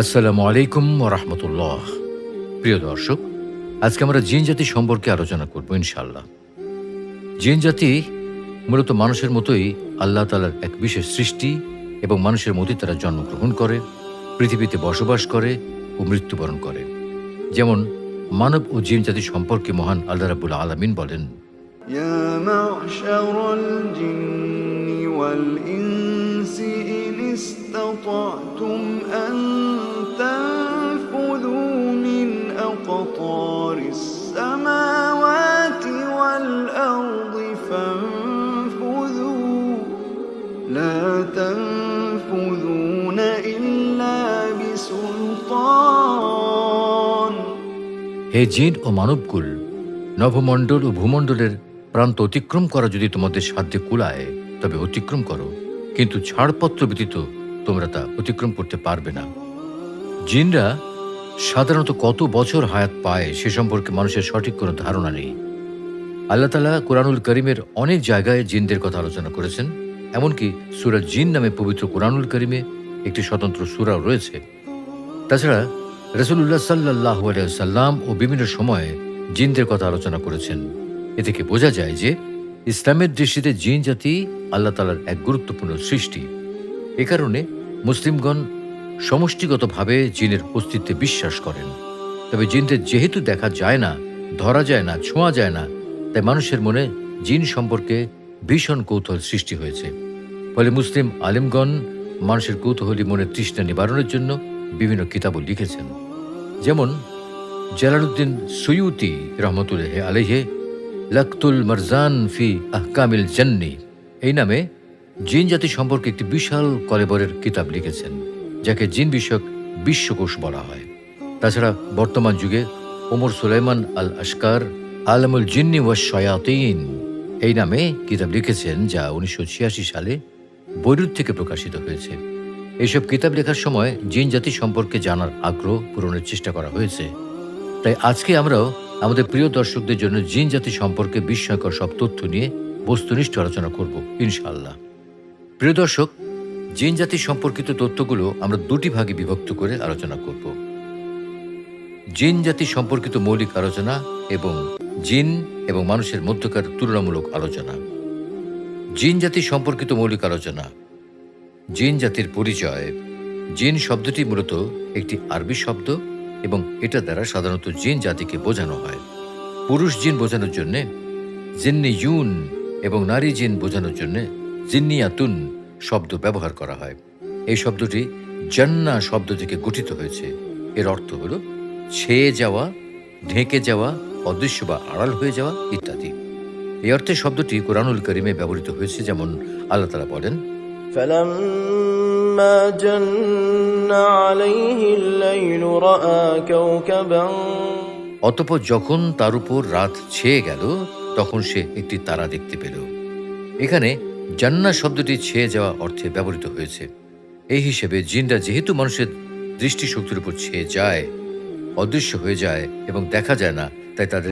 আসসালামু আলাইকুম রহমতুল্লাহ প্রিয় দর্শক আজকে আমরা জিন জাতি সম্পর্কে আলোচনা করব ইনশাল্লাহ জিন জাতি মূলত মানুষের মতোই আল্লাহ তালার এক বিশেষ সৃষ্টি এবং মানুষের মতোই তারা জন্মগ্রহণ করে পৃথিবীতে বসবাস করে ও মৃত্যুবরণ করে যেমন মানব ও জিন জাতি সম্পর্কে মহান আল্লাহ রাবুল আলমিন বলেন يا معشر الجن والإنس إن استطعتم أن أقطار السماوات والأرض فانفذوا لا تنفذون إلا بسلطان হে জিন ও মানবকুল নভমণ্ডল ও ভূমণ্ডলের প্রান্ত অতিক্রম করা যদি তোমাদের সাধ্যে কুলায় তবে অতিক্রম করো কিন্তু ছাড়পত্র ব্যতীত তোমরা তা অতিক্রম করতে পারবে না জিনরা সাধারণত কত বছর হায়াত পায় সে সম্পর্কে মানুষের সঠিক কোনো ধারণা নেই। আল্লাহ তালা কোরআনুল করিমের অনেক জায়গায় জিনদের কথা আলোচনা করেছেন, এমনকি সুরা জিন নামে পবিত্র কোরআনুল করিমে একটি স্বতন্ত্র সুরাও রয়েছে। তাছাড়া রসুল্লাহ সাল্লাহ সাল্লাম ও বিভিন্ন সময়ে জিনদের কথা আলোচনা করেছেন। এ থেকে বোঝা যায় যে ইসলামের দৃষ্টিতে জিন জাতি আল্লাহ তালার এক গুরুত্বপূর্ণ সৃষ্টি। এ কারণে মুসলিমগণ সমষ্টিগতভাবে জিনের অস্তিত্বে বিশ্বাস করেন। তবে জিনদের যেহেতু দেখা যায় না, ধরা যায় না, ছোঁয়া যায় না, তাই মানুষের মনে জিন সম্পর্কে ভীষণ কৌতূহল সৃষ্টি হয়েছে। ফলে মুসলিম আলিমগণ মানুষের কৌতূহলী মনে তৃষ্ণা নিবারণের জন্য বিভিন্ন কিতাবও লিখেছেন। যেমন, জালালউদ্দিন সুয়ুতি রহমতুল্লাহ আলহে লাকতুল মারজান ফি আহকামিল জান্নি, এই নামে জিন জাতি সম্পর্কে একটি বিশাল কলেবরের কিতাব লিখেছেন। যাকে জিন বিষয়ক বিশ্বকোষ বলা হয়। তাছাড়া বর্তমান যুগে ওমর সুলাইমান আল আশকার আলমুল জিন্নি ওয়া শয়াতিন এই নামে কিতাব লিখেছেন, যা উনিশশো ছিয়াশি সালে বৈরুত থেকে প্রকাশিত হয়েছে। এইসব কিতাব লেখার সময় জিন জাতি সম্পর্কে জানার আগ্রহ পূরণের চেষ্টা করা হয়েছে। তাই আজকে আমরাও আমাদের প্রিয় দর্শকদের জন্য জিন জাতি সম্পর্কে বিস্ময়কর সব তথ্য নিয়ে বস্তুনিষ্ঠ আলোচনা করব, ইনশাআল্লাহ। প্রিয় দর্শক জিন জাতি সম্পর্কিত তথ্যগুলো আমরা দুটি ভাগে বিভক্ত করে আলোচনা করব। জিন জাতি সম্পর্কিত মৌলিক আলোচনা এবং জিন এবং মানুষের মধ্যকার তুলনামূলক আলোচনা। জিন জাতি সম্পর্কিত মৌলিক আলোচনা। জিন জাতির পরিচয়। জিন শব্দটি মূলত একটি আরবি শব্দ এবং এটা দ্বারা সাধারণত জিন জাতিকে বোঝানো হয়। পুরুষ জিন বোঝানোর জন্যে জিন্নি ইউন এবং নারী জিন বোঝানোর জন্যে জিন্নিয়াতুন শব্দ ব্যবহার করা হয় এই শব্দটি জান্না শব্দ থেকে গঠিত হয়েছে এর অর্থ হল ছেয়ে যাওয়া ঢেকে যাওয়া অদৃশ্য বা আড়াল হয়ে যাওয়া ইত্যাদি এই অর্থে শব্দটি কোরআনুল করিমে ব্যবহৃত হয়েছে যেমন আল্লাহ তালা বলেন فلما جن عليه الليل راى كوكبا অতপর যখন তার উপর রাত ছেয়ে গেল তখন সে একটি তারা দেখতে পেল এখানে জান্না শব্দটি ছেয়ে যাওয়া অর্থে ব্যবহৃত হয়েছে। এই হিসেবে জিনরা যেহেতু মানুষের দৃষ্টিশক্তির উপর ছেয়ে যায়, অদৃশ্য হয়ে যায় এবং দেখা যায় না, তাই তাদের